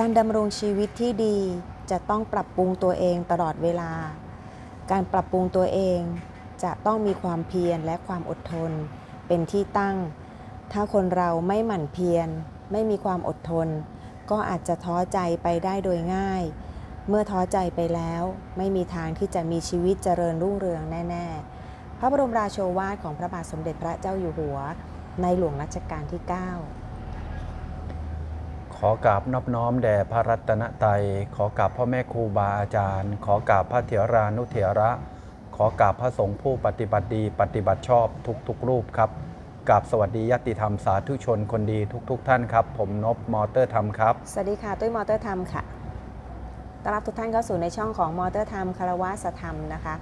การดำรงชีวิตที่ดีจะต้องปรับปรุงตัวเองตลอดเวลา การปรับปรุงตัวเองจะต้องมีความเพียรและความอดทน เป็นที่ตั้ง ถ้าคนเราไม่หมั่นเพียร ไม่มีความอดทน ก็อาจจะท้อใจไปได้โดยง่าย เมื่อท้อใจไปแล้ว ไม่มีทางที่จะมีชีวิตเจริญรุ่งเรืองแน่ ๆ พระบรมราโชวาทของพระบาทสมเด็จพระเจ้าอยู่หัว ในหลวงรัชกาลที่ 9 ขอกราบนอบน้อมแด่พระรัตนตรัย ขอกราบพ่อแม่ครูบาอาจารย์ ขอกราบพระเถรานุเถระ ขอกราบพระสงฆ์ผู้ปฏิบัติดี ปฏิบัติชอบทุกๆรูปครับกราบสวัสดีญาติธรรมสาธุชนคนดีทุกๆท่านครับ ผมนบมอเตอร์ธรรมครับ สวัสดีค่ะ ตุ้ยมอเตอร์ธรรมค่ะต้อนรับทุกท่านเข้าสู่ในช่องของมอเตอร์ธรรมคารวะสธรรมนะคะ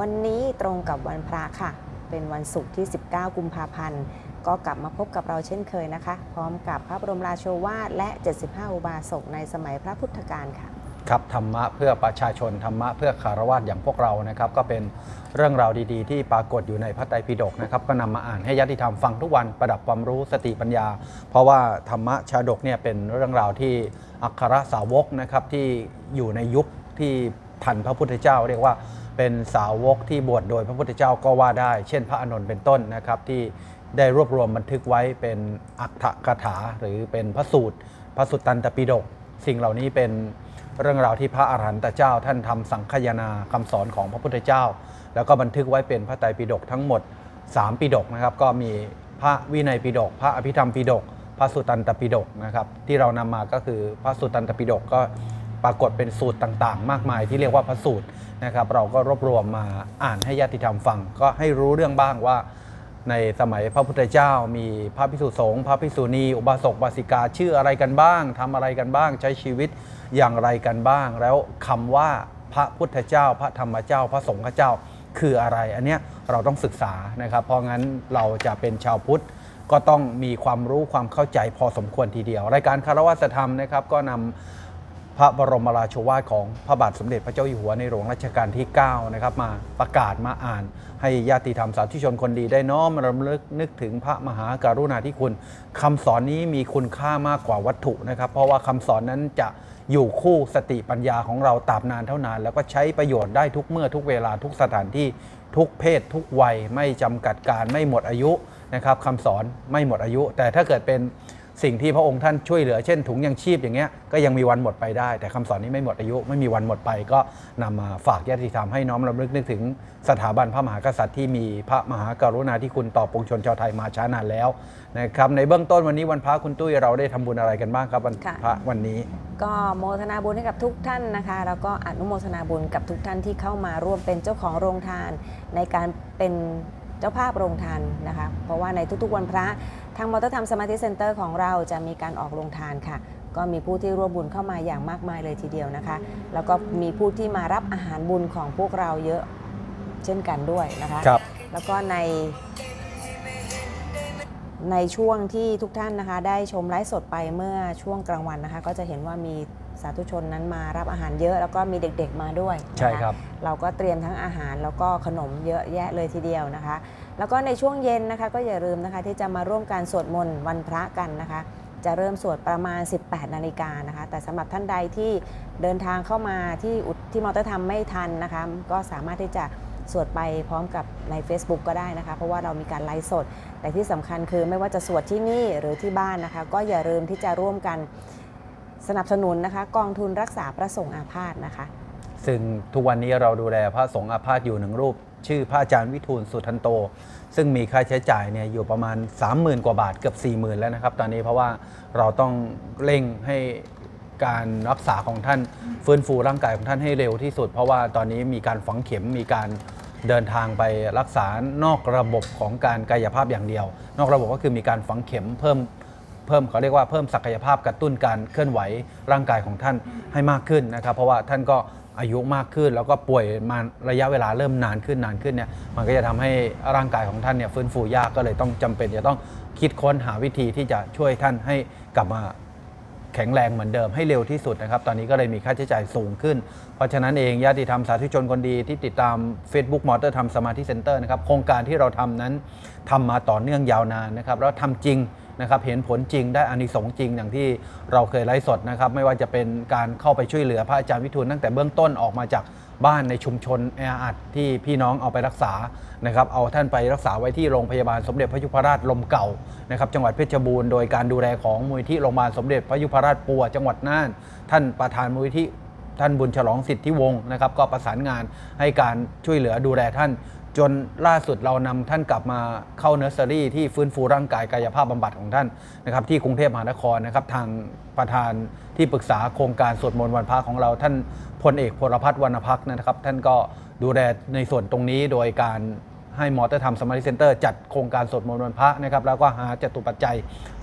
วันนี้ตรงกับวันพระค่ะ เป็นวันศุกร์ที่ 19 กุมภาพันธ์ ก็กลับมาพบกับเราเช่นเคยนะคะ พร้อมกับพระบรมราโชวาทและ 75 อุบาสกในสมัยพระพุทธกาลค่ะ ครับธรรมะเพื่อประชาชนธรรมะเพื่อคารวะอย่างพวกเรานะครับก็เป็นเรื่องราวดีๆ ที่ปรากฏอยู่ในพระไตรปิฎกนะครับก็นำมาอ่านให้ญาติธรรมฟังทุกวันประดับความรู้สติปัญญา เพราะว่าธรรมะชาดกเนี่ยเป็นเรื่องราวที่อัครสาวกนะครับที่อยู่ในยุคที่ทันพระพุทธเจ้าเรียกว่า เป็นสาวกที่บวชโดยพระพุทธเจ้าก็ว่าได้ เช่นพระอานนท์เป็นต้นนะครับที่ได้รวบรวมบันทึกไว้เป็นอัตถกถาหรือเป็นพระสูตร พระสุตตันตปิฎกสิ่งเหล่านี้เป็นเรื่องราวที่พระอรหันตเจ้า ท่านทำสังคยนาคำสอนของพระพุทธเจ้า แล้วก็บันทึกไว้เป็นพระไตรปิฎกทั้งหมด 3 ปิฎกนะครับ ก็มีพระวินัยปิฎกพระอภิธรรมปิฎกพระสุตตันตปิฎกนะครับที่เรานำมาก็คือพระสุตตันตปิฎกก็ ปรากฏเป็นสูตรต่างๆ มากมายที่เรียกว่าพระสูตรนะครับ เราก็รวบรวมมาอ่านให้ญาติธรรมฟัง ก็ให้รู้เรื่องบ้างว่า ในสมัยพระพุทธเจ้ามีพระภิกษุสงฆ์พระภิกษุณี อุบาสกบาสิกาชื่ออะไรกันบ้างทำอะไรกันบ้าง ใช้ชีวิตอย่างไรกันบ้าง แล้วคำว่าพระพุทธเจ้า พระธรรมเจ้า พระสงฆ์เจ้าคืออะไร อันเนี้ยเราต้องศึกษานะครับ เพราะงั้นเราจะเป็นชาวพุทธก็ต้องมีความรู้ความเข้าใจพอสมควรทีเดียว รายการคารวะธรรมนะครับ ก็นำ พระบรมราโชวาทของพระบาทสมเด็จพระเจ้าอยู่หัวในหลวงรัชกาลที่ 9 นะครับ มาประกาศมาอ่าน ให้ญาติธรรมสาธุชนคนดีได้น้อมรำลึกนึกถึงพระมหากรุณาธิคุณคำสอนนี้มีคุณค่ามากกว่าวัตถุนะครับ เพราะว่าคำสอนนั้นจะอยู่คู่สติปัญญาของเราตราบนานเท่านาน แล้วก็ใช้ประโยชน์ได้ทุกเมื่อทุกเวลาทุกสถานที่ทุกเพศทุกวัยไม่จำกัดการไม่หมดอายุนะครับคำสอนไม่หมดอายุ แต่ถ้าเกิดเป็น สิ่งที่พระองค์ท่านช่วยเหลือเช่นถุงยังชีพอย่างเงี้ยก็ยังมีวันหมดไปได้ แต่คำสอนนี้ไม่หมดอายุไม่มีวันหมดไป ก็นำมาฝากญาติธรรมให้น้อมรำลึกนึกถึงสถาบันพระมหากษัตริย์ที่มีพระมหากรุณาธิคุณต่อปวงชนชาวไทยมาช้านานแล้วนะครับในเบื้องต้นวันนี้วันพระคุณตุ้ยเราได้ทำบุญอะไรกันบ้างครับวันค่ะพระวันนี้ ก็โมทนาบุญให้กับทุกท่านนะคะ แล้วก็อนุโมทนาบุญกับทุกท่านที่เข้ามาร่วมเป็นเจ้าของโรงทานในการเป็นเจ้าภาพโรงทานนะคะ เพราะว่าในทุกๆวันพระ ทางมอเตอร์ธรรมสมาธิเซ็นเตอร์ของเราจะมีการออกโรงทานค่ะ ก็มีผู้ที่ร่วมบุญเข้ามาอย่างมากมายเลยทีเดียวนะคะ แล้วก็มีผู้ที่มารับอาหารบุญของพวกเราเยอะเช่นกันด้วยนะคะครับ แล้วก็ใน ในช่วงที่ทุกท่านนะคะ ได้ชมไลฟ์สดไปเมื่อช่วงกลางวันนะคะ ก็จะเห็นว่ามี สาธุชนนั้นมารับอาหารเยอะแล้วก็มีเด็กๆมาด้วยนะคะใช่ครับ เราก็เตรียมทั้งอาหารแล้วก็ขนมเยอะแยะเลยทีเดียวนะคะ แล้วก็ในช่วงเย็นนะคะก็อย่าลืมนะคะที่จะมาร่วมการสวดมนต์วันพระกันนะคะจะเริ่มสวดประมาณ 18 นาฬิกานะคะ แต่สำหรับท่านใดที่เดินทางเข้ามาที่อุทที่มอเตอร์ทำไม่ทันนะคะ ก็สามารถที่จะสวดไปพร้อมกับใน Facebook ก็ได้นะคะ เพราะว่าเรามีการไลฟ์สด แต่ที่สำคัญคือไม่ว่าจะสวดที่นี่หรือที่บ้านนะคะ ก็อย่าลืมที่จะร่วมกัน สนับสนุนนะคะกองทุนรักษาพระสงฆ์อาพาธนะคะ ซึ่งทุกวันนี้เราดูแลพระสงฆ์อาพาธอยู่หนึ่งรูป ชื่อพระอาจารย์วิทูลสุทันโต ซึ่งมีค่าใช้จ่ายเนี่ยอยู่ประมาณ 30,000 กว่าบาทเกือบ 40,000 แล้วนะครับ ตอนนี้เพราะว่าเราต้องเร่งให้การรักษาของท่านฟื้นฟูร่างกายของท่านให้เร็วที่สุด เพราะว่าตอนนี้มีการฝังเข็มมีการเดินทางไปรักษานอกระบบของการกายภาพอย่างเดียว นอกระบบก็คือมีการฝังเข็มเพิ่ม เพิ่มเขาเรียกว่าเพิ่มศักยภาพกระตุ้นการเคลื่อนไหวร่างกายของท่านให้มากขึ้นนะครับ เพราะว่าท่านก็อายุมากขึ้น แล้วก็ป่วยมาระยะเวลาเริ่มนานขึ้นนานขึ้นเนี่ยมันก็จะทำให้ร่างกายของท่านเนี่ยฟื้นฟูยากก็เลยต้องจำเป็นจะต้องคิดค้นหาวิธีที่จะช่วยท่านให้กลับมาแข็งแรงเหมือนเดิมให้เร็วที่สุดนะครับ ตอนนี้ก็เลยมีค่าใช้จ่ายสูงขึ้น เพราะฉะนั้นเองญาติธรรมสาธุชนคนดีที่ติดตาม Facebook มอเตอร์ทำสมาธิเซ็นเตอร์นะครับ โครงการที่เราทำนั้นทำมาต่อเนื่องยาวนานนะครับ แล้วทำจริง นะครับเห็นผลจริงได้อานิสงส์จริงอย่างที่เราเคยไลฟ์สดนะครับไม่ว่าจะเป็นการเข้าไปช่วยเหลือพระอาจารย์วิทูลตั้งแต่เบื้องต้นออกมาจากบ้านในชุมชนแออัดที่พี่น้องเอาไปรักษานะครับเอาท่านไปรักษาไว้ที่โรงพยาบาลสมเด็จพระยุพราชลมเก่านะครับจังหวัดเพชรบูรณ์โดยการดูแลของมูลที่โรงพยาบาลสมเด็จพระยุพราชปัวจังหวัดน่าน ท่านประธานมูลที่ท่านบุญฉลองสิทธิวงศ์นะครับก็ประสานงานให้การช่วยเหลือดูแลท่าน จนล่าสุดเรานำท่านกลับมาเข้าเนอร์เซอรี่ที่ฟื้นฟูร่างกายกายภาพบำบัดของท่านนะครับที่กรุงเทพมหานครนะครับทางประธานที่ปรึกษาโครงการสวดมนต์วันพระของเรา ท่านพลเอกพลพัฒน์วรรณพักนะครับท่านก็ดูแลในส่วนตรงนี้โดยการ ให้มอเตอร์ทำสมาธิเซ็นเตอร์จัดโครงการสวดมนต์วันพระนะครับแล้วก็หาจตุปัจจัย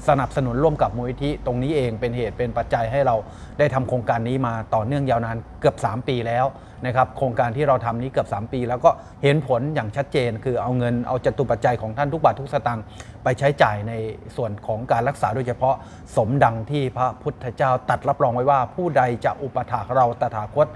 สนับสนุนร่วมกับมูลนิธิตรงนี้เองเป็นเหตุเป็นปัจจัยให้เราได้ทำโครงการนี้มาต่อเนื่องยาวนานเกือบ 3 ปีแล้วนะครับโครงการที่เราทำนี้เกือบ 3 ปี แล้วก็เห็นผลอย่างชัดเจน คือเอาเงินเอาจตุปัจจัยของท่านทุกบาททุกสตางค์ไปใช้จ่ายในส่วนของการรักษาโดยเฉพาะสมดังที่พระพุทธเจ้าตัดรับรองไว้ว่าผู้ใดจะอุปถากเราตถาคต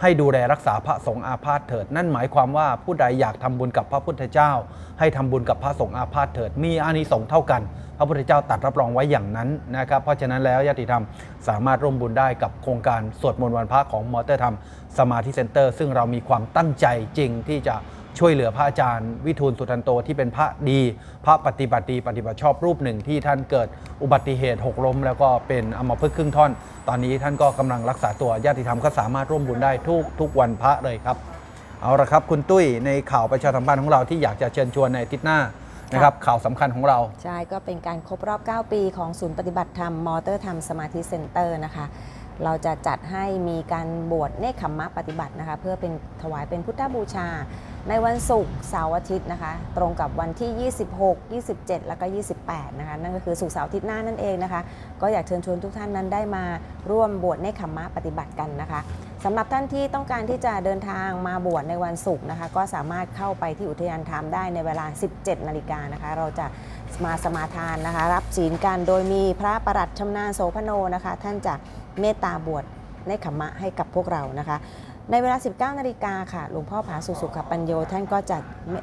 ให้ดูแลรักษาพระสงฆ์อาพาธเถิด นั่นหมายความว่าผู้ใดอยากทำบุญกับพระพุทธเจ้า ให้ทำบุญกับพระสงฆ์อาพาธเถิด มีอานิสงส์เท่ากัน พระพุทธเจ้าตัดรับรองไว้อย่างนั้นนะครับ เพราะฉะนั้นแล้วญาติธรรมสามารถร่วมบุญได้กับโครงการสวดมนต์วันพระของมอเตอร์ธรรมสมาธิเซ็นเตอร์ ซึ่งเรามีความตั้งใจจริงที่จะช่วยเหลือพระอาจารย์ วิทูลสุทันโตที่เป็นพระดี พระปฏิบัติดีปฏิบัติชอบรูปหนึ่งที่ท่านเกิดอุบัติเหตุหกล้ม แล้วก็เป็นอัมพฤกษ์ครึ่งท่อน ตอนนี้ท่านก็กำลังรักษาตัวญาติธรรมก็สามารถร่วมบุญได้ทุกทุกวันพระเลยครับ เอาละครับคุณตุ้ยในข่าวประชาสัมพันธ์ของเราที่อยากจะเชิญชวนในอาทิตย์หน้านะครับข่าวสำคัญของเรา ใช่ก็เป็นการครบรอบ 9 ปีของศูนย์ปฏิบัติธรรมมอเตอร์ธรรมสมาธิเซ็นเตอร์นะคะเราจะจัดให้มีการบวชเนคขมมะปฏิบัตินะคะ เพื่อเป็นถวายเป็นพุทธบูชา ในวันศุกร์เสาร์อาทิตย์นะคะ ตรงกับวันที่ 26 27 แล้วก็ 28 นะคะ นั่นก็คือศุกร์เสาร์อาทิตย์หน้านั่นเองนะคะ ก็อยากเชิญชวนทุกท่านนั้นได้มาร่วมบวชเนคขมมะปฏิบัติกันนะคะสำหรับท่านที่ต้องการที่จะเดินทางมาบวชในวันศุกร์นะคะ ก็สามารถเข้าไปที่อุทยานธรรมได้ในเวลา 17 นาฬิกานะคะ เราจะมาสมาทานนะคะ รับศีลกันโดยมีพระประหลัดชำนาญโสพโนนะคะ ท่านจะเมตตาบวชในขมมะให้กับพวกเรานะคะ ในเวลา 19 นาฬิกาค่ะ หลวงพ่อผาสุสุขปัญโยท่านก็จะ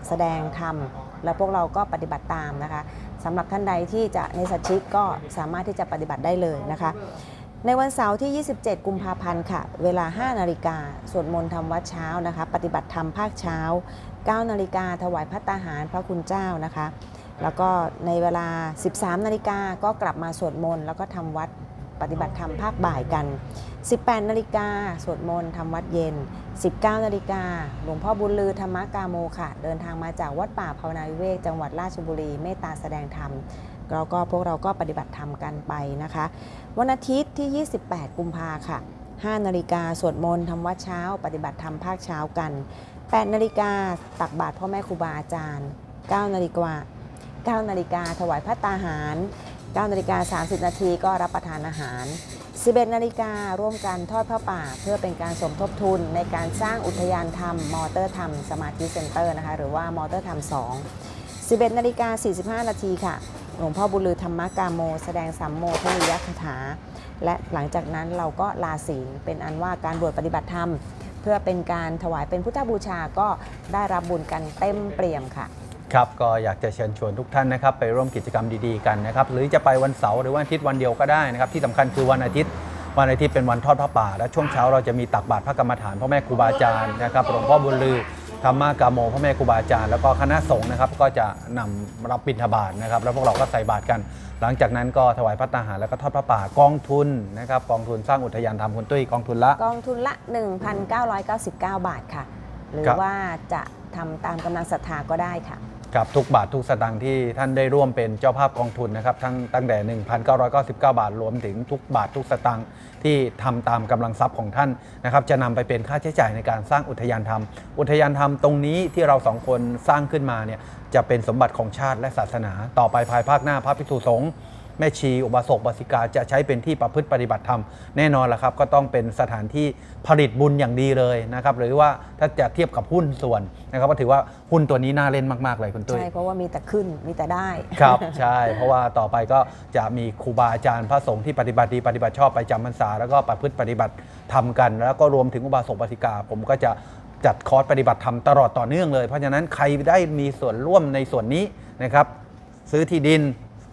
แสดงธรรม และพวกเราก็ปฏิบัติตามนะคะสำหรับท่านใดที่จะในสัชิกก็สามารถที่จะปฏิบัติได้เลยนะคะ ในวันเสาร์ที่ 27 กุมภาพันธ์ค่ะ เวลา 5 นาฬิกาสวดมนต์ทำวัดเช้านะคะ ปฏิบัติธรรมภาคเช้า 9 นาฬิกาถวายพระตาหารพระคุณเจ้านะคะ แล้วก็ในเวลา 13 นาฬิกาก็กลับมาสวดมนต์แล้วก็ทำวัด ปฏิบัติธรรมภาคบ่ายกัน 18 นาฬิกาสวดมนต์ทำวัดเย็น 19 นาฬิกาหลวงพ่อบุญลือธรรมกาโมค่ะ เดินทางมาจากวัดป่าภาวนาวิเวกจังหวัดราชบุรีเมตตาแสดงธรรมแล้วก็พวกเราก็ปฏิบัติธรรมกันไปนะคะ วันอาทิตย์ที่ 28 กุมภาค่ะ 5 นาฬิกาสวดมนต์ทำวัดเช้า ปฏิบัติธรรมภาคเช้ากัน 8 นาฬิกาตักบาตรพ่อแม่ครูบาอาจารย์ 9 นาฬิกา9นาฬิกาถวายพระตาหาร 9นาฬิกา30 นาทีก็รับประทานอาหาร 11นาฬิการ่วมกันทอดพระป่า เพื่อเป็นการสมทบทุนในการสร้างอุทยานธรรม มอเตอร์ธรรม สมาธิเซ็นเตอร์นะคะหรือว่ามอเตอร์ธรรม 2 11นาฬิกา45 นาทีค่ะ หลวงพ่อบุลือธรรมกาโม แสดงสัมโมทนิยคถา และหลังจากนั้นเราก็ลาศีล เป็นอันว่าการบวชปฏิบัติธรรม เพื่อเป็นการถวายเป็นพุทธบูชาก็ได้รับบุญกันเต็มเปี่ยมค่ะ ครับก็อยากจะเชิญชวนทุกท่านนะครับไปร่วมกิจกรรมดีๆกันนะครับหรือจะไปวันเสาร์หรือวันอาทิตย์วันเดียวก็ได้นะครับที่สำคัญคือวันอาทิตย์วันอาทิตย์เป็นวันทอดพระป่า และช่วงเช้าเราจะมีตักบาตรพระกรรมฐานพ่อแม่ครูบาอาจารย์นะครับหลวงพ่อบุญลือธรรมากาโมพ่อแม่ครูบาอาจารย์แล้วก็คณะสงฆ์นะครับก็จะนำรับบิณฑบาตนะครับแล้วพวกเราก็ใส่บาตรกัน หลังจากนั้นก็ถวายพระตาหารแล้วก็ทอดพระป่ากองทุนนะครับกองทุนสร้างอุทยานธรรมคุณตุ้ยกองทุนละกองทุนละ 1,999 บาทค่ะ หรือครับว่าจะทำตามกำลังศรัทธาก็ได้ค่ะ กับทุกบาททุกสตางค์ที่ท่านได้ร่วมเป็นเจ้าภาพกองทุนนะครับทั้งตั้งแต่ 1,999 บาทรวมถึงทุกบาททุกสตางค์ที่ทำตามกำลังทรัพย์ของท่านนะครับจะนำไปเป็นค่าใช้จ่ายในการสร้างอุทยานธรรม อุทยานธรรมตรงนี้ที่เราสองคนสร้างขึ้นมาเนี่ยจะเป็นสมบัติของชาติและศาสนา ต่อไปภายภาคหน้าพระภิกษุสงฆ์ แม่ชีอุบาสกบาสิกาจะใช้เป็นที่ประพฤติปฏิบัติธรรมแน่นอนละครับ ก็ต้องเป็นสถานที่ผลิตบุญอย่างดีเลยนะครับหรือว่าถ้าจะเทียบกับหุ้นส่วนนะครับก็ถือว่าหุ้นตัวนี้น่าเล่นมาก ๆ เลยคุณตุ้ยใช่เพราะว่ามีแต่ขึ้นมีแต่ได้ครับใช่ เพราะว่าต่อไปก็จะมีครูบาอาจารย์พระสงฆ์ที่ปฏิบัติดีปฏิบัติชอบไปจำพรรษาแล้วก็ประพฤติปฏิบัติทำกัน แล้วก็รวมถึงอุบาสกบาสิกา ผมก็จะจัดคอร์สปฏิบัติธรรมตลอดต่อเนื่องเลย เพราะฉะนั้นใครได้มีส่วนร่วมในส่วนนี้นะครับซื้อที่ดิน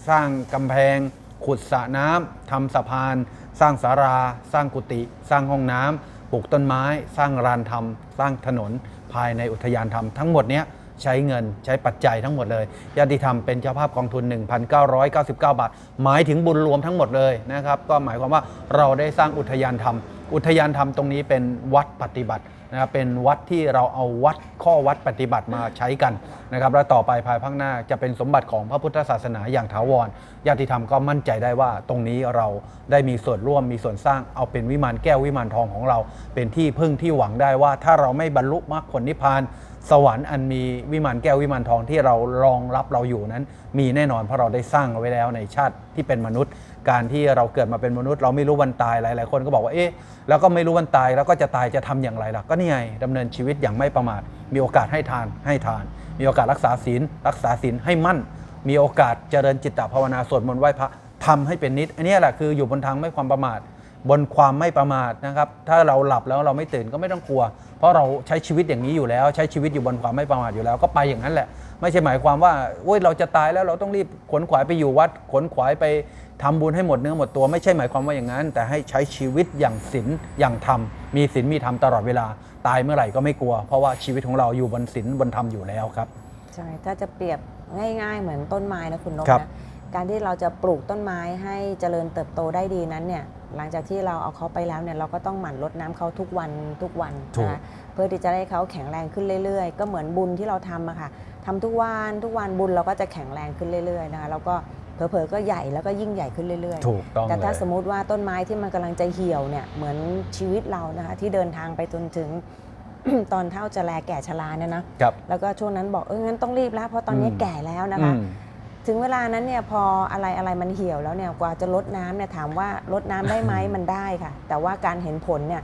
สร้างกำแพง ขุดสระน้ำทำสะพาน สร้างศาลา สร้างกุฏิสร้างห้องน้ำปลูกต้นไม้ สร้างรานธรรม สร้างถนนภายในอุทยานธรรมทั้งหมดเนี้ยใช้เงินใช้ปัจจัยทั้งหมดเลยญาติธรรมเป็นเจ้าภาพกองทุน 1,999 บาท หมายถึงบุญรวมทั้งหมดเลยนะครับ ก็หมายความว่าเราได้สร้างอุทยานธรรม อุทยานธรรมตรงนี้เป็นวัดปฏิบัติ นะครับเป็นวัดที่เราเอาวัดข้อวัดปฏิบัติมาใช้กันนะครับและต่อไปภายภาคหน้าจะเป็นสมบัติของพระพุทธศาสนาอย่างถาวรญาติธรรมก็มั่นใจได้ว่า ตรงนี้เราได้มีส่วนร่วมมีส่วนสร้างเอาเป็นวิมานแก้ววิมานทองของเรา เป็นที่พึ่งที่หวังได้ว่าถ้าเราไม่บรรลุมรรคผลนิพพาน สวรรค์อันมีวิมานแก้ววิมานทองที่เรารองรับเราอยู่นั้น มีแน่นอนเพราะเราได้สร้างเอาไว้แล้วในชาติที่เป็นมนุษย์ การที่เราเกิดมาเป็นมนุษย์ เราไม่รู้วันตายหลายๆคนก็บอกว่าเอ๊ะแล้วก็ไม่รู้วันตายแล้วก็จะตายจะทำอย่างไรล่ะก็นี่ไงดำเนินชีวิตอย่างไม่ประมาทมีโอกาสให้ทานให้ทาน มีโอกาสรักษาศีลรักษาศีลให้มั่น มีโอกาสเจริญจิตตภาวนาสวดมนต์ไหว้พระทำให้เป็นนิด อันนี้แหละคืออยู่บนทางไม่ความประมาท บนความไม่ประมาทนะครับ ถ้าเราหลับแล้วเราไม่ตื่นก็ไม่ต้องกลัว เพราะเราใช้ชีวิตอย่างนี้อยู่แล้ว ใช้ชีวิตอยู่บนความไม่ประมาทอยู่แล้ว ก็ไปอย่างนั้นแหละ ไม่ใช่หมายความว่าโอ้ยเราจะตายแล้วเราต้องรีบขนขวายไปอยู่วัด ขนขวายไปทำบุญให้หมดเนื้อหมดตัว ไม่ใช่หมายความว่าอย่างนั้น แต่ให้ใช้ชีวิตอย่างศีลอย่างธรรม มีศีลมีธรรมตลอดเวลา ตายเมื่อไหร่ก็ไม่กลัว เพราะว่าชีวิตของเราอยู่บนศีลบนธรรมอยู่แล้วครับ ใช่ ถ้าจะเปรียบง่าย ๆ เหมือนต้นไม้นะคุณนกครับนะ การที่เราจะปลูกต้นไม้ให้เจริญเติบโตได้ดีนั้นเนี่ยหลังจากที่เราเอาเขาไปแล้วเนี่ยเราก็ต้องหมั่นรดน้ำเขาทุกวันทุกวันถูกนะคะเพื่อที่จะได้เขาแข็งแรงขึ้นเรื่อยๆ ก็เหมือนบุญที่เราทำอะค่ะทำทุกวันทุกวันบุญเราก็จะแข็งแรงขึ้นเรื่อยๆนะคะแล้วก็เผลอๆก็ใหญ่แล้วก็ยิ่งใหญ่ขึ้นเรื่อยๆ ถูกต้องแต่ถ้าเลยสมมุติว่าต้นไม้ที่มันกำลังจะเหี่ยวเนี่ยเหมือนชีวิตเรานะคะที่เดินทางไปจนถึงตอนเท่าจะแลแก่ชราเนี่ยนะครับแล้วก็ช่วงนั้นบอกเอองั้นต้องรีบแล้วเพราะตอนนี้อืมแก่แล้วนะคะอืม ถึงเวลานั้นเนี่ยพออะไรอะไรมันเหี่ยวแล้วเนี่ยกว่าจะลดน้ำเนี่ยถามว่าลดน้ำได้ไหม มันได้ค่ะ แต่ว่าการเห็นผลเนี่ย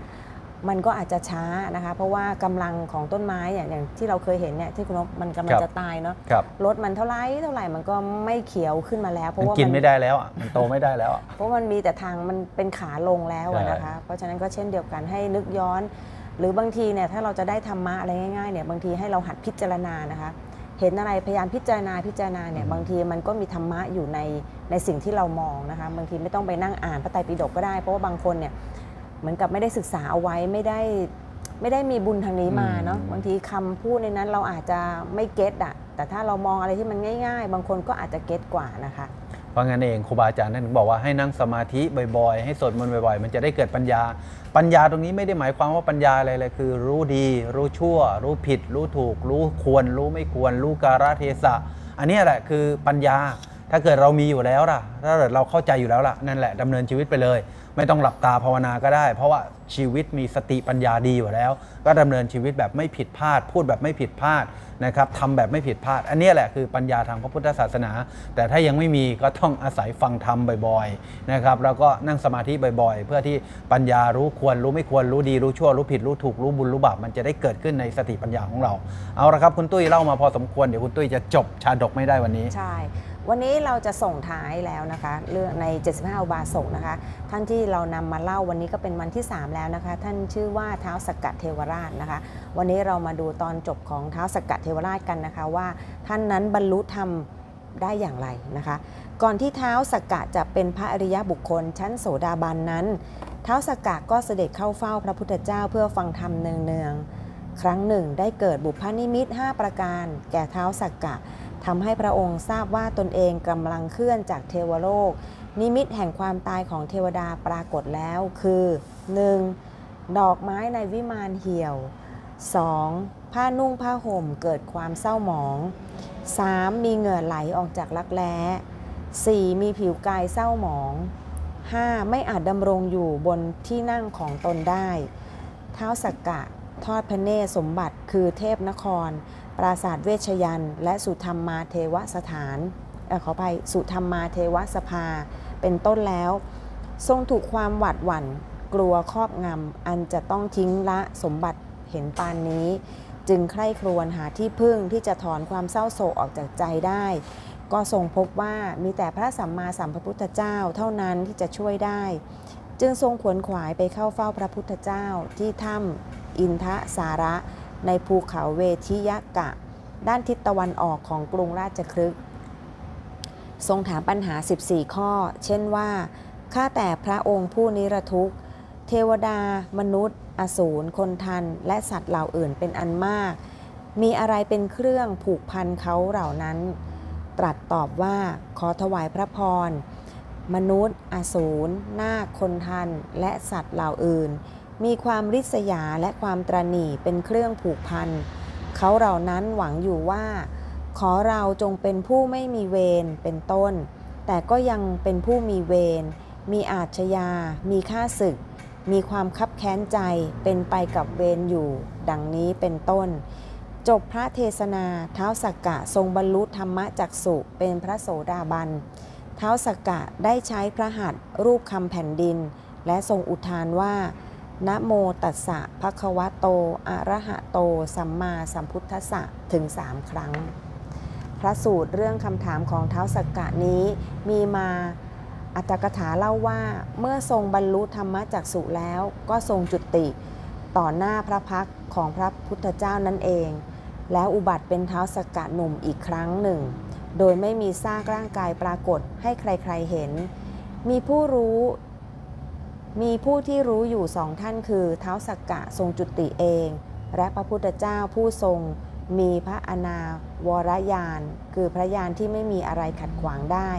มันก็อาจจะช้านะคะ เพราะว่ากำลังของต้นไม้เนี่ยอย่างที่เราเคยเห็นเนี่ยที่คุณนพมันกำลัคงรับ จะตายเนาะครับลดมันเท่าไรเท่าไหร่มันก็ไม่เขียวขึ้นมาแล้ว เพมันราะว่ากินมันไม่ได้แล้วอะมันโตไม่ได้แล้วอะ เพราะมันมีแต่ทางมันเป็นขาลงแล้วอะใช่นะคะ เพราะฉะนั้นก็เช่นเดียวกันให้นึกย้อน หรือบางทีเนี่ยถ้าเราจะได้ธรรมะอะไรง่ายๆเนี่ยบางทีให้เราหัดพิจารณานะคะ เห็นอะไรพยายามพิจารณาพิจารณาเนี่ยบางทีมันก็มีธรรมะอยู่ในในสิ่งที่เรามองนะคะบางทีไม่ต้องไปนั่งอ่านพระไตรปิฎกก็ได้ เพราะว่าบางคนเนี่ยเหมือนกับไม่ได้ศึกษาเอาไว้ไม่ได้ไม่ได้มีบุญทางนี้มาเนาะอืมบางทีคำพูดในนั้นเราอาจจะไม่เก็ตอะแต่ถ้าเรามองอะไรที่มันง่าย ๆ บางคนก็อาจจะเก็ตกว่านะคะ เพราะงั้นเองครูบาอาจารย์ท่านถึงบอกว่าให้นั่งสมาธิบ่อยๆ ให้สวดมนต์บ่อยๆ มันจะได้เกิดปัญญา ปัญญาตรงนี้ไม่ได้หมายความว่าปัญญาอะไรเลยคือ รู้ดี รู้ชั่ว รู้ผิด รู้ถูก รู้ควร รู้ไม่ควร รู้การะเทศะ อันนี้แหละคือปัญญาถ้าเกิดเรามีอยู่แล้วล่ะ ถ้าเกิดเราเข้าใจอยู่แล้วล่ะ นั่นแหละดำเนินชีวิตไปเลย ไม่ต้องหลับตาภาวนาก็ได้ เพราะว่าชีวิตมีสติปัญญาดีอยู่แล้ว ก็ดำเนินชีวิตแบบไม่ผิดพลาด พูดแบบไม่ผิดพลาด นะครับทำแบบไม่ผิดพลาด อันนี้แหละคือปัญญาทางพระพุทธศาสนา แต่ถ้ายังไม่มีก็ต้องอาศัยฟังธรรมบ่อยๆนะครับแล้วก็นั่งสมาธิบ่อยๆ เพื่อที่ปัญญารู้ควรรู้ไม่ควรรู้ดีรู้ชั่วรู้ผิดรู้ถูกรู้บุญรู้บาปมันจะได้เกิดขึ้นในสติปัญญาของเรา เอาละครับคุณตุ้ยเล่ามาพอสมควรเดี๋ยวคุณตุ้ยจะจบชาดกไม่ได้วันนี้ใช่ วันนี้เราจะส่งท้ายแล้วนะคะเรื่องใน 75อุบาสกนะคะ ท่านที่เรานำมาเล่าวันนี้ก็เป็นวันที่ 3 แล้วนะคะ ท่านชื่อว่าเท้าสกกัดเทวราชนะคะ วันนี้เรามาดูตอนจบของเท้าสกกัดเทวราชกันนะคะ ว่าท่านนั้นบรรลุธรรมได้อย่างไรนะคะ ก่อนที่เท้าสกกะจะเป็นพระอริยบุคคล ชั้นโสดาบันนั้น เท้าสกกะก็เสด็จเข้าเฝ้าพระพุทธเจ้าเพื่อฟังธรรมเนืองๆครั้งหนึ่งได้เกิดบุพนิมิต 5 ประการ แก่เท้าสกกะ ทำให้พระองค์ทราบว่าตนเองกำลังเคลื่อนจากเทวโลก นิมิตแห่งความตายของเทวดาปรากฏแล้ว คือ 1. ดอกไม้ในวิมานเหี่ยว 2. ผ้านุ่งผ้าห่มเกิดความเศร้าหมอง 3. มีเหงื่อไหลออกจากรักแร้ 4. มีผิวกายเศร้าหมอง 5. ไม่อาจดำรงอยู่บนที่นั่งของตนได้ เท้าสักกะทอดพระเนตรสมบัติคือเทพนคร ปราสาทเวชยันต์และสุธรรมมาเทวสถานอขออภัยสุธรรมมาเทวสภา เป็นต้นแล้ว ทรงถูกความหวาดหวั่น กลัวครอบงำอันจะต้องทิ้งละสมบัติเห็นปานนี้ จึงใคร่ครวญหาที่พึ่งที่จะถอนความเศร้าโศกออกจากใจได้ ก็ทรงพบว่ามีแต่พระสัมมาสัมพุทธเจ้าเท่านั้นที่จะช่วยได้ จึงทรงขวนขวายไปเข้าเฝ้าพระพุทธเจ้าที่ถ้ำอินทสาระ ในภูเขาเวทิยกะ ด้านทิศตะวันออกของกรุงราชคฤห์ทรงถามปัญหา 14 ข้อ เช่นว่า ข้าแต่พระองค์ผู้นิรทุกข์ เทวดา มนุษย์ อสูร คนทัน และสัตว์เหล่าอื่นเป็นอันมาก มีอะไรเป็นเครื่องผูกพันเขาเหล่านั้น ตรัสตอบว่า ขอถวายพระพร มนุษย์ อสูร นาค คนทัน และสัตว์เหล่าอื่น มีความริษยาและความตรณีเป็นเครื่องผูกพัน เขาเหล่านั้นหวังอยู่ว่า ขอเราจงเป็นผู้ไม่มีเวรเป็นต้น แต่ก็ยังเป็นผู้มีเวร มีอาชญา มีค่าศึก มีความคับแค้นใจ เป็นไปกับเวรอยู่ ดังนี้เป็นต้น จบพระเทศนาเท้าสักกะทรงบรรลุธรรมจักสุเป็นพระโสดาบัน เท้าสักกะได้ใช้พระหัตถ์รูปคำแผ่นดิน และทรงอุทานว่า นะโมตัสสะภะคะวะโต อะระหะโต สัมมาสัมพุทธัสสะถึงสามครั้ง พระสูตรเรื่องคำถามของเท้าสักกะนี้มีมาอัตถกถาเล่าว่าเมื่อทรงบรรลุธรรมจักสุแล้วก็ทรงจุติ ต่อหน้าพระพักของพระพุทธเจ้านั่นเอง แล้วอุบัติเป็นเท้าสักกะหนุ่มอีกครั้งหนึ่ง โดยไม่มีซากร่างกายปรากฏให้ใครๆเห็น มีผู้รู้ มีผู้ที่รู้อยู่สองท่านคือเท้าสักกะทรงจุติเอง และพระพุทธเจ้าผู้ทรง มีพระอนาวรยาน คือพระยานที่ไม่มีอะไรขัดขวางได้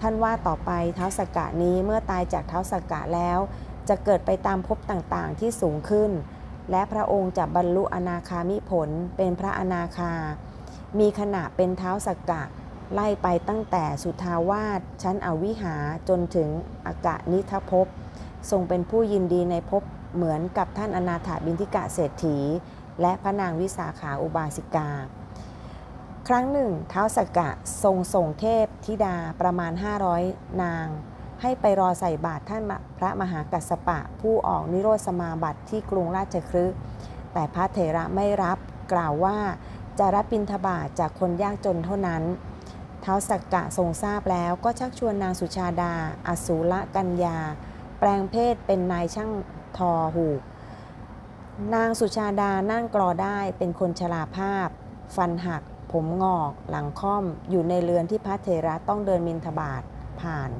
ท่านว่าต่อไปเท้าสักกะนี้เมื่อตายจากเท้าสักกะแล้ว จะเกิดไปตามภพต่างๆที่สูงขึ้น และพระองค์จะบรรลุอนาคามิผลเป็นพระอนาคา มีขณะเป็นเท้าสักกะไล่ไปตั้งแต่สุทาวาสชั้นอวิหาจนถึงอากะนิทภพ ทรงเป็นผู้ยินดีในภพเหมือนกับท่านอนาถาบินทิกะเศรษฐี และพระนางวิสาขาอุบาสิกา ครั้งหนึ่งเท้าวสักกะทรงส่งเทพธิดาประมาณ 500 นาง ให้ไปรอใส่บาตรท่านพระมหากัสปะ ผู้ออกนิโรธสมาบัติที่กรุงราชคฤห์แต่พระเถระไม่รับกล่าวว่าจะรับบิณฑบาตจากคนยากจนเท่านั้น เท้าวสักกะทรงทราบแล้วก็ชักชวนนางสุชาดา อสูรกัญญา ลงเพศเป็นนายช่างทอหูก นางสุชาดานั่งกรอได้เป็นคนชราภาพ ฟันหัก ผมงอก หลังค่อม อยู่ในเรือนที่พระเถระต้องเดินมินทบาทผ่าน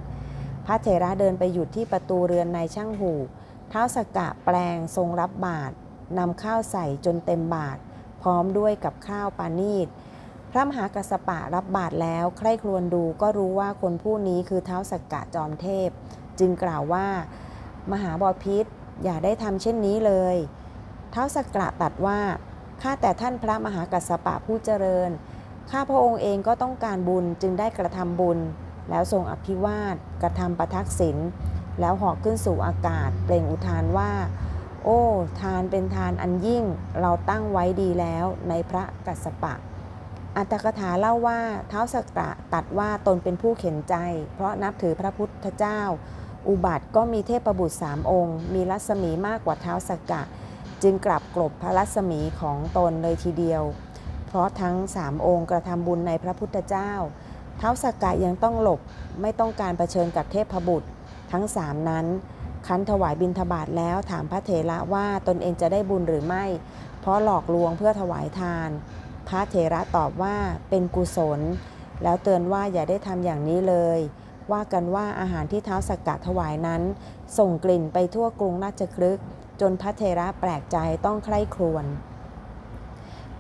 พระเถระเดินไปหยุดที่ประตูเรือนนายช่างหูก เท้าสกกะแปลงทรงรับบาตรนำข้าวใส่จนเต็มบาตรพร้อมด้วยกับข้าวปานีตพระมหากัสปะรับบาตรแล้ว ใคร่ครวญดูก็รู้ว่าคนผู้นี้คือเท้าสักกะจอมเทพ จึงกล่าวว่า มหาบอพิษอย่าได้ทำเช่นนี้เลยเท้าวสักกะตัดว่าข้าแต่ท่านพระมหากัสสปะผู้เจริญ ข้าพระองค์เองก็ต้องการบุญจึงได้กระทำบุญ แล้วทรงอภิวาทกระทำประทักษิณแล้วหาะขึ้นสู่อากาศ เปล่งอุทานว่า โอ้ ทานเป็นทานอันยิ่งเราตั้งไว้ดีแล้วในพระกัสสปะ อัตถกถาเล่าว่าเท้าสกกะตัดว่าตนเป็นผู้เข็นใจ เพราะนับถือพระพุทธเจ้า อุบัติก็มีเทพบุตรสามองค์ มีรัศมีมากกว่าเท้าสกกะ จึงกลับกลบพระรัศมีของตนเลยทีเดียว เพราะทั้งสามองค์กระทำบุญในพระพุทธเจ้า เท้าสกกะยังต้องหลบไม่ต้องการเผชิญกับเทพบุตร ทั้งสามนั้นคันถวายบิณฑบาตแล้วถามพระเถระว่าตนเองจะได้บุญหรือไม่ เพราะหลอกลวงเพื่อถวายทาน พระเถระตอบว่าเป็นกุศล แล้วเตือนว่าอย่าได้ทำอย่างนี้เลย ว่ากันว่าอาหารที่เท้าสักกะถวายนั้น ส่งกลิ่นไปทั่วกรุงราชคลึกจนพระเถระแปลกใจต้องใคร่ครวญ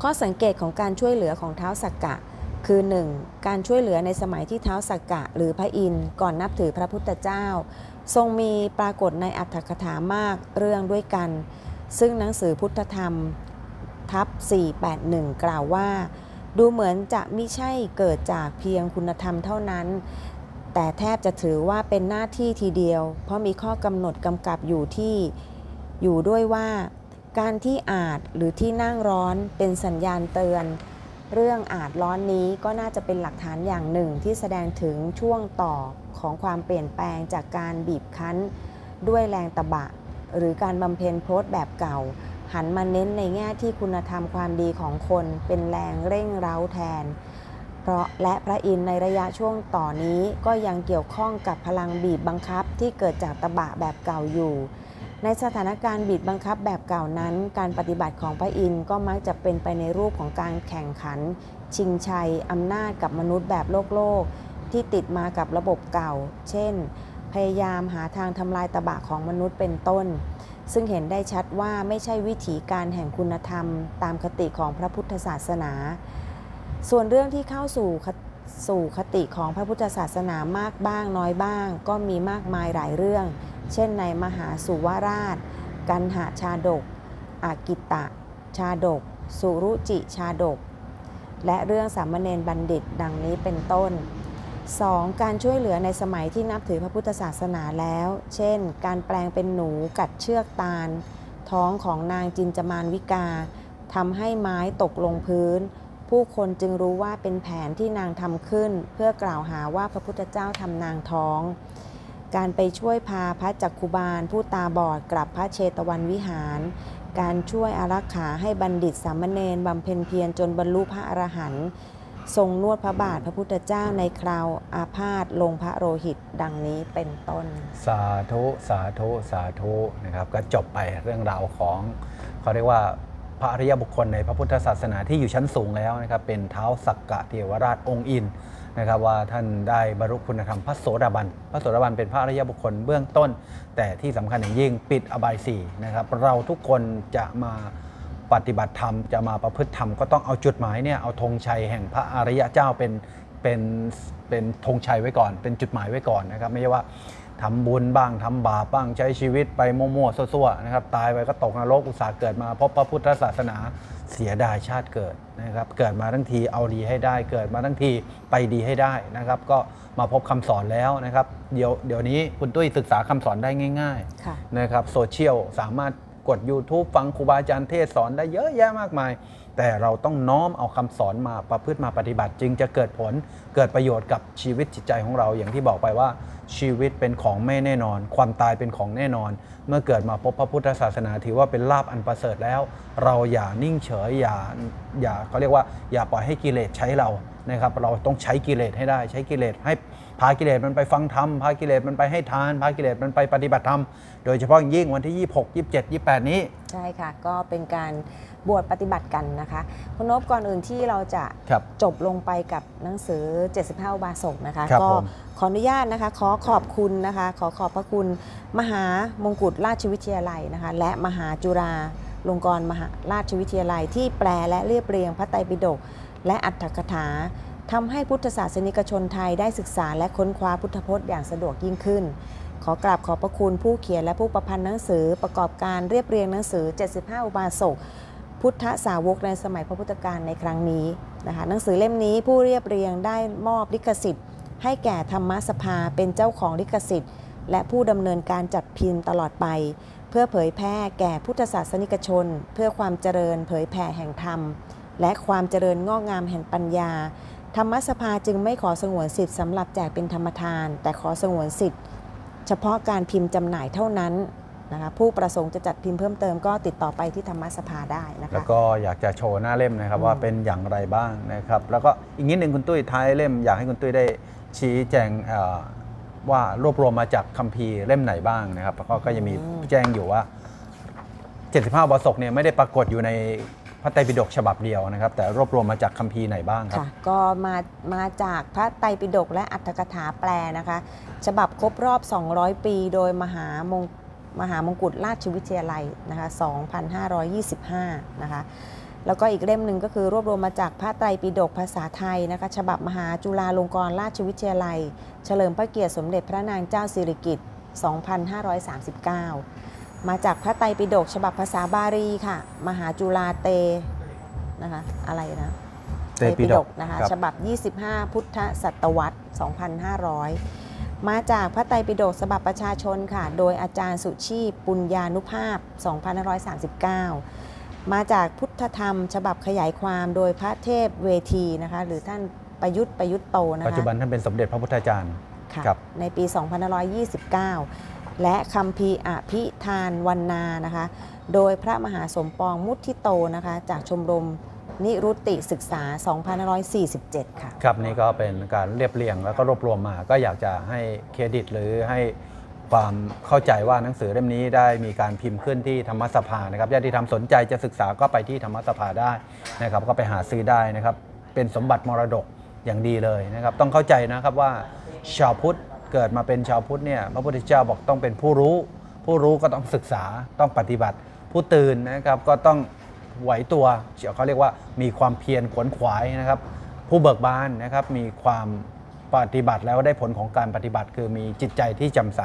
ข้อสังเกตของการช่วยเหลือของเท้าสักกะ คือ 1. การช่วยเหลือในสมัยที่เท้าสักกะ หรือพระอินทร์ก่อนนับถือพระพุทธเจ้า ทรงมีปรากฏในอัตถกถามากเรื่องด้วยกัน ซึ่งหนังสือพุทธธรรม ทับ 481 กล่าวว่า ดูเหมือนจะไม่ใช่เกิดจากเพียงคุณธรรมเท่านั้น แต่แทบจะถือว่าเป็นหน้าที่ทีเดียว เพราะมีข้อกำหนดกำกับอยู่ที่อยู่ด้วยว่า การที่อาจหรือที่นั่งร้อนเป็นสัญญาณเตือน เรื่องอาจร้อนนี้ก็น่าจะเป็นหลักฐานอย่างหนึ่งที่แสดงถึงช่วงต่อของความเปลี่ยนแปลงจากการบีบคั้น ด้วยแรงตะบะ หรือการบำเพ็ญโพสแบบเก่า หันมาเน้นในแง่ที่คุณธรรมความดีของคนเป็นแรงเร่งเร้าแทน เพราะและพระอินทร์ในระยะช่วงต่อนี้ก็ยังเกี่ยวข้องกับพลังบีบบังคับที่เกิดจากตะบะแบบเก่าอยู่ ในสถานการณ์บีบบังคับแบบเก่านั้น การปฏิบัติของพระอินทร์ก็มักจะเป็นไปในรูปของการแข่งขัน ชิงชัยอำนาจกับมนุษย์แบบโลกโลก ที่ติดมากับระบบเก่า เช่น พยายามหาทางทำลายตบะของมนุษย์เป็นต้น ซึ่งเห็นได้ชัดว่าไม่ใช่วิถีการแห่งคุณธรรม ตามคติของพระพุทธศาสนา ส่วนเรื่องที่เข้าสู่สู่คติของพระพุทธศาสนามากบ้างน้อยบ้าง ก็มีมากมายหลายเรื่อง เช่นในมหาสุวราช กันหาชาดก อากิตะ ชาดก สุรุจิชาดก และเรื่องสามเณรบัณฑิตดังนี้เป็นต้น 2. การช่วยเหลือในสมัยที่นับถือพระพุทธศาสนาแล้ว เช่น การแปลงเป็นหนูกัดเชือกตาล ท้องของนางจินจมานวิกาทำให้ไม้ตกลงพื้น ผู้คนจึงรู้ว่าเป็นแผนที่นางทำขึ้น เพื่อกล่าวหาว่าพระพุทธเจ้าทำนางท้อง การไปช่วยพาพระจักคุบาล ผู้ตาบอดกลับพระเชตวันวิหาร การช่วยอารักขาให้บัณฑิตสามเณรบำเพ็ญเพียรจนบรรลุพระอรหันต์ทรงนวดพระบาทพระพุทธเจ้าในคราวอาพาธลงพระโลหิตดังนี้เป็นต้น สาธุ สาธุ สาธุนะครับ ก็จบไปเรื่องราวของเขาเรียกว่า ระอริยบุคคลในพระพุทธศาสนาที่อยู่ชั้นสูงแล้วนะครับเป็นเท้าสักกะเทวราชองค์อินนะครับว่าท่านได้บรรลุคุณธรรมพระโสดาบัน พระโสดาบันเป็นพระอริยบุคคลเบื้องต้น แต่ที่สำคัญอย่างยิ่งปิดอบายสี่นะครับเราทุกคนจะมาปฏิบัติธรรมจะมาประพฤติธรรมก็ต้องเอาจุดหมายเนี่ยเอาธงชัยแห่งพระอริยเจ้าเป็นเป็นเป็นธงชัยไว้ก่อน เป็นจุดหมายไว้ก่อนนะครับไม่ใช่ว่า ทำบุญบ้างทำบาปบ้างใช้ชีวิตไปมั่วๆซั่วๆนะครับตายไปก็ตกนรกอุตส่าห์เกิดมาพบพระพุทธศาสนาเสียดายชาติเกิดนะครับเกิดมาทั้งทีเอาดีให้ได้เกิดมาทั้งทีไปดีให้ได้นะครับ ก็มาพบคำสอนแล้วนะครับเดี๋ยวเดี๋ยวนี้คุณตุ้ยศึกษาคำสอนได้ง่ายค่ะๆนะครับโซเชียลสามารถกด YouTube ฟังครูบาอาจารย์เทศสอนได้เยอะแยะมากมาย แต่เราต้องน้อมเอาคำสอนมาประพฤติมาปฏิบัติ จึงจะเกิดผลเกิดประโยชน์กับชีวิตจิตใจของเราอย่างที่บอกไปว่า ชีวิตเป็นของไม่แน่นอน ความตายเป็นของแน่นอน เมื่อเกิดมาพบพระพุทธศาสนาถือว่าเป็นลาบอันประเสริฐแล้ว เราอย่านิ่งเฉยอย่าอย่าเขาเรียกว่า อย่าปล่อยให้กิเลสใช้เรา นะครับเราต้องใช้กิเลสให้ได้ ใช้กิเลสให้พากิเลสมันไปฟังธรรมพากิเลสมันไปให้ทานพากิเลสมันไปปฏิบัติธรรมโดยเฉพาะอย่างยิ่งวันที่ 26 27 28 นี้ ใช่ค่ะ ก็เป็นการบวชปฏิบัติกันนะคะ คุณนพก่อนอื่นที่เราจะครับจบลงไปกับหนังสือ 75อุบาสกนะคะครับก็ผมขออนุญาตนะคะ ขอขอบคุณนะคะ ขอขอบพระคุณมหามงกุฎราชวิทยาลัยนะคะ และมหาจุฬาลงกรณ์มหาราชวิทยาลัยที่แปลและเรียบเรียงพระไตรปิฎก และอัตถกถาทำให้พุทธศาสนิกชนไทยได้ศึกษาและค้นคว้าพุทธพจน์อย่างสะดวกยิ่งขึ้น ขอกราบขอบพระคุณผู้เขียนและผู้ประพันธ์หนังสือประกอบการเรียบเรียงหนังสือ 75 อุบาสกพุทธสาวกในสมัยพระพุทธกาลในครั้งนี้นะคะหนังสือเล่มนี้ผู้เรียบเรียงได้มอบลิขสิทธิ์ ให้แก่ธรรมสภาเป็นเจ้าของลิขสิทธิ์ และผู้ดำเนินการจัดพิมพ์ตลอดไป เพื่อเผยแพร่แก่พุทธศาสนิกชน เพื่อความเจริญเผยแผ่แห่งธรรม และความเจริญงอกงามแห่งปัญญา ธรรมสภาจึงไม่ขอสงวนสิทธิ์สำหรับแจกเป็นธรรมทาน แต่ขอสงวนสิทธิ์ เฉพาะการพิมพ์จำหน่ายเท่านั้นนะคะผู้ประสงค์จะจัดพิมพ์เพิ่มเติมก็ติดต่อไปที่ธรรมสภาได้นะคะแล้วก็อยากจะโชว์หน้าเล่มนะครับอืมว่าเป็นอย่างไรบ้างนะครับ แล้วก็อีกนิดหนึ่งคุณตุ้ยท้ายเล่ม อยากให้คุณตุ้ยได้ชี้แจงเอ่อว่ารวบรวมมาจากคัมภีร์เล่มไหนบ้างนะครับแล้วก็ก็ยังมีแจ้งอยู่ว่า 75บาศกเนี่ยไม่ได้ปรากฏอยู่ใน พระไตรปิฎกฉบับเดียวนะครับ แต่รวบรวมมาจากคัมภีร์ไหนบ้างครับ ค่ะก็มามาจากพระไตรปิฎกและอัตถกถาแปลนะคะ ฉบับครบรอบ 200 ปี โดยมหามงมหามงกุฎราชวิทยาลัยนะคะ2525 นะคะ แล้วก็อีกเล่มหนึ่งก็คือรวบรวมมาจากพระไตรปิฎกภาษาไทยนะคะฉบับมหาจุฬาลงกรณราชวิทยาลัย เฉลิมพระเกียรติสมเด็จพระนางเจ้าสิริกิติ์ 2539 มาจากพระไตรปิฎกฉบับภาษาบาลีค่ะ มหาจุฬาเตนะคะอะไรนะเตปิฎกนะคะครับฉบับ 25 พุทธศตวรรษ 2,500 มาจากพระไตรปิฎกฉบับประชาชนค่ะ โดยอาจารย์สุชีพปุญญานุภาพ 2539 มาจากพุทธธรรม ฉบับขยายความโดยพระเทพเวทีนะคะหรือท่านประยุทธ์ประยุทธ์โตนะคะปัจจุบันท่านเป็นสมเด็จพระพุทธาจารย์ค่ะครับในปี 2529 และคำพีอภิธานวันนานะคะ โดยพระมหาสมปองมุทิโตนะคะ จากชมรมนิรุตติศึกษา 2547 ค่ะ ครับนี่ก็เป็นการเรียบเรียงแล้วก็รวบรวมมา ก็อยากจะให้เครดิตหรือให้ความเข้าใจว่าหนังสือเล่มนี้ได้มีการพิมพ์ขึ้นที่ธรรมสภานะครับญาติธรรมสนใจจะศึกษาก็ไปที่ธรรมสภาได้นะครับ ก็ไปหาซื้อได้นะครับ เป็นสมบัติมรดกอย่างดีเลยนะครับ ต้องเข้าใจนะครับว่าชาวพุทธ เกิดมาเป็นชาวพุทธเนี่ยพระพุทธเจ้าบอกต้องเป็นผู้รู้ ผู้รู้ก็ต้องศึกษาต้องปฏิบัติ ผู้ตื่นนะครับก็ต้องไหวตัวเขาเรียกว่ามีความเพียรขวนขวายนะครับ ผู้เบิกบานนะครับมีความปฏิบัติแล้วได้ผลของการปฏิบัติ คือมีจิตใจที่แจำใส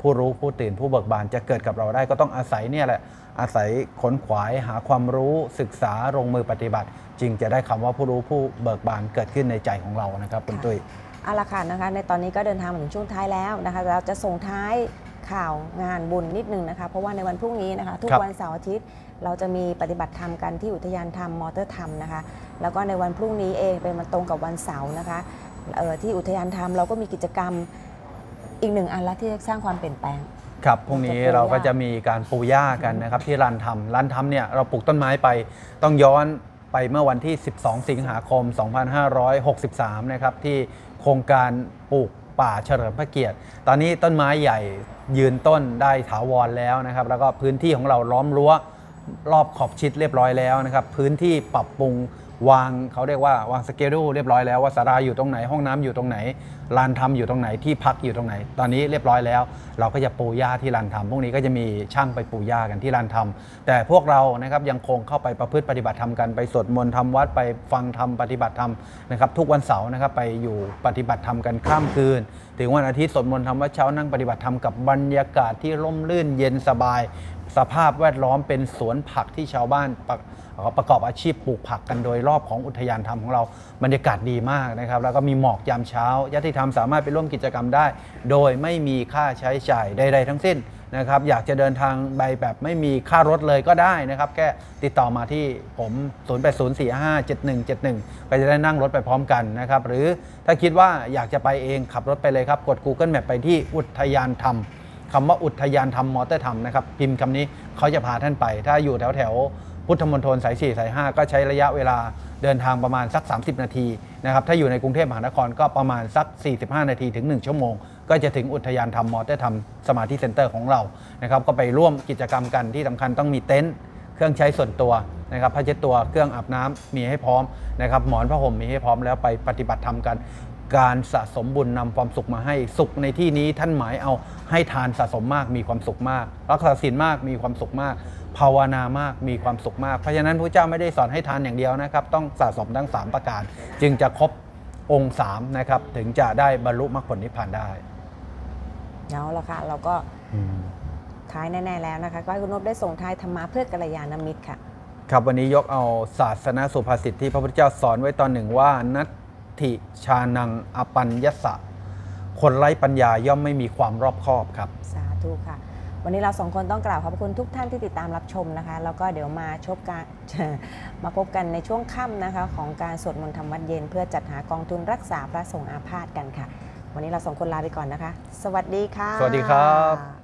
ผู้รู้ผู้ตื่นผู้เบิกบานจะเกิดกับเราได้ก็ต้องอาศัยเนี่ยแหละอาศัยขนขวายหาความรู้ศึกษาลงมือปฏิบัติ จึงจะได้คำว่าผู้รู้ผู้เบิกบานเกิดขึ้นในใจของเรานะครับคุณตุ้ย เอาละค่ะนะคะ ในตอนนี้ก็เดินทางมาถึงช่วงท้ายแล้วนะคะเราจะส่งท้ายข่าวงานบุญนิดนึงนะคะ เพราะว่าในวันพรุ่งนี้นะคะ ทุกครับวันเสาร์อาทิตย์ เราจะมีปฏิบัติธรรมกันที่อุทยานธรรมมอเตอร์ธรรมนะคะ แล้วก็ในวันพรุ่งนี้เองเป็นวันตรงกับวันเสาร์นะคะเอ่อที่อุทยานธรรมเราก็มีกิจกรรมอีกหนึ่งอันละที่จะสร้างความเปลี่ยนแปลงครับพรุ่งนี้เราเราจะปลูกหญ้าก็จะมีการปลูกหญ้ากันนะครับที่ลานทำลานทำเนี่ยเราปลูกต้นไม้ไปต้องย้อนไปเมื่อวันที่ 12 สิงหาคม 2563 นะครับที่ โครงการปลูกป่าเฉลิมพระเกียรติ ตอนนี้ต้นไม้ใหญ่ยืนต้นได้ถาวรแล้วนะครับ แล้วก็พื้นที่ของเราล้อมรั้วรอบขอบชิดเรียบร้อยแล้วนะครับ พื้นที่ปรับปรุง วางเขาเรียกว่าวางสเกดูเรียบร้อยแล้วว่าสาราอยู่ตรงไหนห้องน้ำอยู่ตรงไหนลานทำอยู่ตรงไหนที่พักอยู่ตรงไหน ตอนนี้เรียบร้อยแล้ว เราก็จะปูหญ้าที่ลานทำพวกนี้ก็จะมีช่างไปปูหญ้ากันที่ลานทำแต่พวกเรานะครับยังคงเข้าไปประพฤติปฏิบัติธรรมกันไปสวดมนต์ทำวัดไปฟังธรรมปฏิบัติธรรมนะครับทุกวันเสาร์นะครับไปอยู่ปฏิบัติธรรมกันข้ามคืน ถึงวันอาทิตย์สวดมนต์ทำวัดเช้านั่งปฏิบัติธรรมกับบรรยากาศที่ร่มรื่นเย็นสบาย สภาพแวดล้อมเป็นสวนผักที่ชาวบ้านประประกอบอาชีพปลูกผักกันโดยรอบของอุทยานธรรมของเราบรรยากาศดีมากนะครับ แล้วก็มีหมอกยามเช้าญาติธรรมสามารถไปร่วมกิจกรรมได้ โดยไม่มีค่าใช้จ่ายใด ๆ ทั้งสิ้นนะครับอยากจะเดินทางไปแบบไม่มีค่ารถเลยก็ได้นะครับ แค่ติดต่อมาที่ผม 0804577171 ก็จะได้นั่งรถไปพร้อมกันนะครับ หรือถ้าคิดว่าอยากจะไปเองขับรถไปเลยครับ กด Google Map ไปที่อุทยานธรรมคำว่าอุทยานธรรมมอเตอร์ธรรมนะครับ พิมพ์คำนี้เขาจะพาท่านไป ถ้าอยู่แถวแถว พุทธมณฑลสาย 4 สาย 5 ก็ใช้ระยะเวลาเดินทางประมาณสัก 30 นาทีนะครับถ้าอยู่ในกรุงเทพมหานครก็ประมาณสัก 45 นาทีถึง 1 ชั่วโมง ก็จะถึงอุทยานธรรมมอเตอร์ธรรมสมาธิเซ็นเตอร์ของเรานะครับก็ไปร่วมกิจกรรมกันที่สำคัญต้องมีเต็นท์เครื่องใช้ส่วนตัวนะครับผ้าเช็ดตัวเครื่องอาบน้ำมีให้พร้อมนะครับหมอนผ้าห่มมีให้พร้อมแล้วไปปฏิบัติธรรมกัน การสะสมบุญนำความสุขมาให้สุขในที่นี้ท่านหมายเอาให้ทานสะสมมากมีความสุขมาก รักษาศีลมากมีความสุขมาก ภาวนามากมีความสุขมาก เพราะฉะนั้นพระเจ้าไม่ได้สอนให้ทานอย่างเดียวนะครับ ต้องสะสมทั้ง 3 ประการ จึงจะครบองค์3นะครับถึงจะได้บรรลุมรรคผลนิพพานได้เอาละค่ะเราก็ท้ายแน่ๆแล้วนะคะก็ให้คุณนพได้ส่งท้ายธรรมะเพื่อกัลยาณมิตรค่ะครับวันนี้ยกเอาศาสนาสุภาษิตที่พระพุทธเจ้าสอนไว้ตอนหนึ่งว่านัต ถิชานังอปัญญสะ คนไร้ปัญญาย่อมไม่มีความรอบคอบครับ สาธุค่ะ วันนี้เราสองคนต้องกราบขอบคุณทุกท่านที่ติดตามรับชมนะคะ แล้วก็เดี๋ยวมาชบกันมาพบกันในช่วงค่ำนะคะ ของการสวดมนต์ธรรมวัดเย็น เพื่อจัดหากองทุนรักษาพระสงฆ์อาพาธกันค่ะ วันนี้เราสองคนลาไปก่อนนะคะ สวัสดีค่ะ สวัสดีครับ